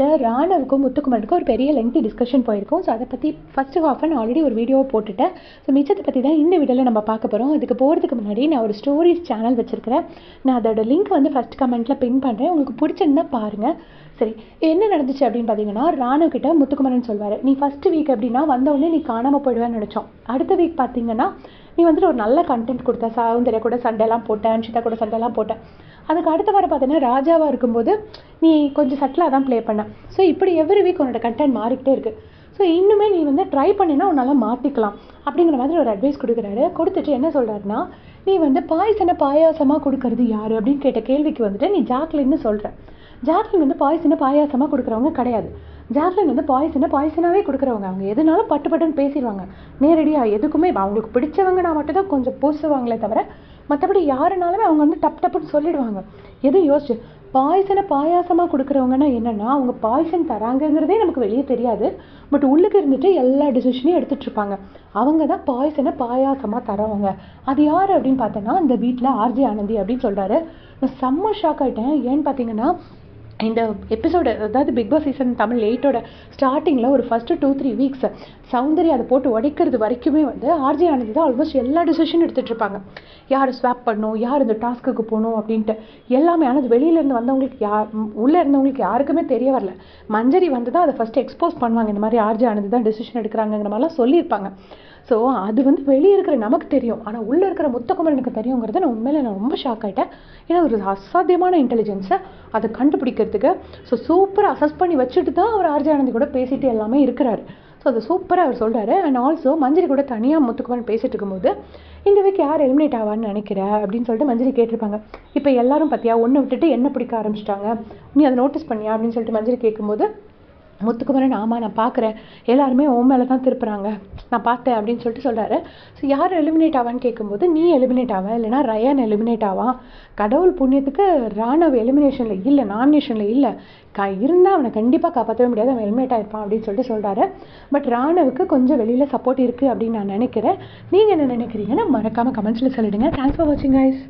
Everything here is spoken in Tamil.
வீக்கிட்ட ராணவுக்கும் முத்துக்குமருக்கும் ஒரு பெரிய லெங்தி டிஸ்கஷன் போயிருக்கும். ஸோ அதை பற்றி ஃபஸ்ட்டு ஹாஃப் நான் ஆல்ரெடி ஒரு வீடியோ போட்டுட்டேன். ஸோ மிச்சத்தை பற்றி தான் இந்த வீடியோவில் நம்ம பார்க்க போகிறோம் அதுக்கு போகிறதுக்கு முன்னாடி நான் ஒரு ஸ்டோரிஸ் சேனல் வச்சுருக்கிறேன். நான் அதோட லிங்க் வந்து ஃபஸ்ட் கமெண்ட்டில் பின் பண்ணுறேன் உங்களுக்கு பிடிச்சிருந்தா பாருங்கள் சரி என்ன நடந்துச்சு அப்படின்னு பார்த்தீங்கன்னா ராணு கிட்ட முத்துக்குமரன் சொல்வார் நீ ஃபஸ்ட்டு வீக் எப்படின்னா வந்தவுடனே நீ காணாமல் போயிடுவேன்னு நினச்சோம். அடுத்த வீக் பார்த்தீங்கன்னா நீ வந்துட்டு ஒரு நல்ல கண்டென்ட் கொடுத்த சௌந்தர்யா கூட சண்டைலாம் போட்டேன் அன்ஷிதா கூட சண்டைலாம் போட்டேன். அதுக்கு அடுத்த வாரம் பார்த்தீங்கன்னா ராஜாவாக இருக்கும்போது நீ கொஞ்சம் சட்டிலாக தான் ப்ளே பண்ண. ஸோ இப்படி எவ்ரி வீக் உன்னோட கண்டென்ட் மாறிக்கிட்டே இருக்குது ஸோ இன்னுமே நீ வந்து ட்ரை பண்ணினா உன்னால் மாற்றிக்கலாம் அப்படிங்கிற மாதிரி ஒரு அட்வைஸ் கொடுக்குறாரு. கொடுத்துட்டு என்ன சொல்கிறாருன்னா நீ வந்து பாய்சனை பாயாசமாக கொடுக்கறது யார்? அப்படின்னு கேட்ட கேள்விக்கு வந்துட்டு நீ ஜாக்லின்னு சொல்கிற ஜாக்லின் வந்து பாய்சனை பாயாசமாக கொடுக்குறவங்க கிடையாது. ஜாக்லின் வந்து பாய்சனை பாய்சனாகவே கொடுக்குறவங்க. அவங்க எதுனாலும் பட்டு பட்டுன்னு பேசிடுவாங்க. நேரடியாக எதுக்குமே அவங்களுக்கு பிடிச்சவங்கன்னா மட்டும் தான் கொஞ்சம் பூசுவாங்களே தவிர மற்றபடி யாருனாலுமே அவங்க வந்து டப் டப்புன்னு சொல்லிடுவாங்க. எதுவும் யோசிச்சு பாய்சனை பாயாசமாக கொடுக்குறவங்கன்னா என்னென்னா அவங்க பாய்சன் தராங்கங்கிறதே நமக்கு வெளியே தெரியாது. பட் உள்ளுக்கு இருந்துட்டு எல்லா டிசிஷனையும் எடுத்துகிட்டு இருப்பாங்க. அவங்க தான் பாய்சனை பாயாசமாக தரவங்க. அது யார் அப்படின்னு பார்த்தோன்னா இந்த வீட்டில் ஆர்ஜி ஆனந்தி அப்படின்னு சொல்கிறாரு நான் செம்ம ஷாக் ஆகிட்டேன் ஏன்னு பார்த்தீங்கன்னா இந்த எபிசோடு uh, அதாவது பிக் பாஸ் சீசன் தமிழ் எயிட்டோட ஸ்டார்டிங்கில் ஒரு first two three weeks Soundarya அதை போட்டு உடைக்கிறது வரைக்குமே வந்து ஆர்ஜி ஆனந்தி தான் ஆல்மோஸ்ட் எல்லா டிசிஷனும் எடுத்துகிட்டு இருப்பாங்க. யார் ஸ்வாப் பண்ணணும் யார் இந்த டாஸ்க்குக்கு போகணும் அப்படின்ட்டு. எல்லாமே ஆனால் அது வெளியிலேருந்து வந்தவங்களுக்கு யார் உள்ளே இருந்தவங்களுக்கு யாருக்குமே தெரிய வரல. மஞ்சரி வந்து தான் அதை ஃபஸ்ட்டு எக்ஸ்போஸ் பண்ணுவாங்க. இந்த மாதிரி ஆர்ஜி ஆனந்தி தான் டிசிஷன் எடுக்கிறாங்கிற மாதிரிலாம் சொல்லியிருப்பாங்க. ஸோ அது வந்து வெளியே இருக்கிற நமக்கு தெரியும். ஆனால் உள்ளே இருக்கிற முத்தகுமரனுக்கு தெரியுங்கிறத நான் உண்மையில நான் ரொம்ப ஷாக் ஆகிட்டேன் ஏன்னா ஒரு அசாத்தியமான இன்டெலிஜென்ஸை அதை கண்டுபிடிக்கிறதுக்கு ஸோ சூப்பராக அசஸ் பண்ணி வச்சுட்டு தான் அவர் ஆர்ஜி ஆனந்தி கூட பேசிட்டு எல்லாமே இருக்கிறாரு. ஸோ அதை சூப்பராக அவர் சொல்கிறாரு அண்ட் ஆல்சோ மஞ்சரி கூட தனியாக முத்துக்குமரன் பேசிட்டு இருக்கும்போது இந்த வீக் யார் எலிமினேட் ஆவான்னு நினைக்கிற? அப்படின்னு சொல்லிட்டு மஞ்சரி கேட்டிருப்பாங்க. இப்போ எல்லாரும் பார்த்தியா ஒன்றை விட்டுட்டு என்ன பிடிக்க ஆரம்பிச்சிட்டாங்க? நீ அதை நோட்டீஸ் பண்ணியா? அப்படின்னு சொல்லிட்டு மஞ்சரி கேட்கும்போது முத்துக்குமரன் ஆமாம் நான் பார்க்குறேன். எல்லாருமே உன் மேலே தான் திருப்புறாங்க. நான் பார்த்தேன் அப்படின்னு சொல்லிட்டு சொல்கிறாரு ஸோ யார் எலிமினேட் ஆவான்னு கேட்கும்போது நீ எலிமினேட் ஆவா? இல்லைனா ரயான் எலிமினேட் ஆவான் கடவுள் புண்ணியத்துக்கு ராணவ் எலிமினேஷனில் இல்லை நாமினேஷனில் இல்லை. க இருந்தால் அவனை கண்டிப்பாக காப்பாற்றவே முடியாது. அவன் எலிமினேட் ஆகிருப்பான் அப்படின்னு சொல்லிட்டு சொல்கிறாரு பட் ராணவுக்கு கொஞ்சம் வெளியில் சப்போர்ட் இருக்குது அப்படின்னு நான் நினைக்கிறேன். நீங்கள் என்ன நினைக்கிறீங்கன்னு மறக்காமல் கமெண்ட்ஸில் சொல்லிடுங்க. தேங்க்ஸ் ஃபார் வாட்சிங் கைஸ்